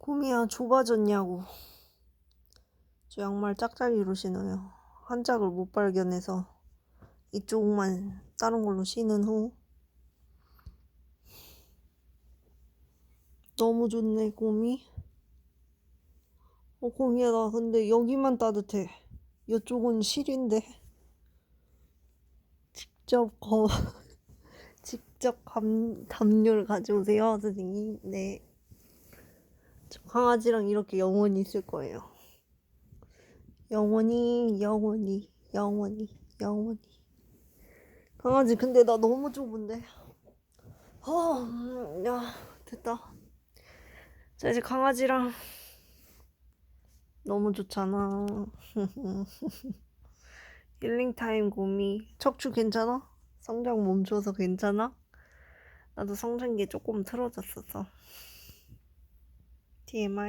곰이야 좁아졌냐고. 저 양말 짝짝이로 신어요. 한 짝을 못 발견해서 이쪽만 다른 걸로 신은 후. 너무 좋네 곰이. 어 곰이야 나 근데 여기만 따뜻해. 이쪽은 실인데. 직접 거 직접 감, 담요를 가져오세요 선생님. 네. 저 강아지랑 이렇게 영원히 있을 거예요. 영원히, 영원히, 영원히, 영원히. 강아지, 근데 나 너무 좁은데. 어, 음, 야, 됐다. 자, 이제 강아지랑 너무 좋잖아. 힐링타임 곰이. 척추 괜찮아? 성장 멈춰서 괜찮아? 나도 성장기 조금 틀어졌었어. TMI.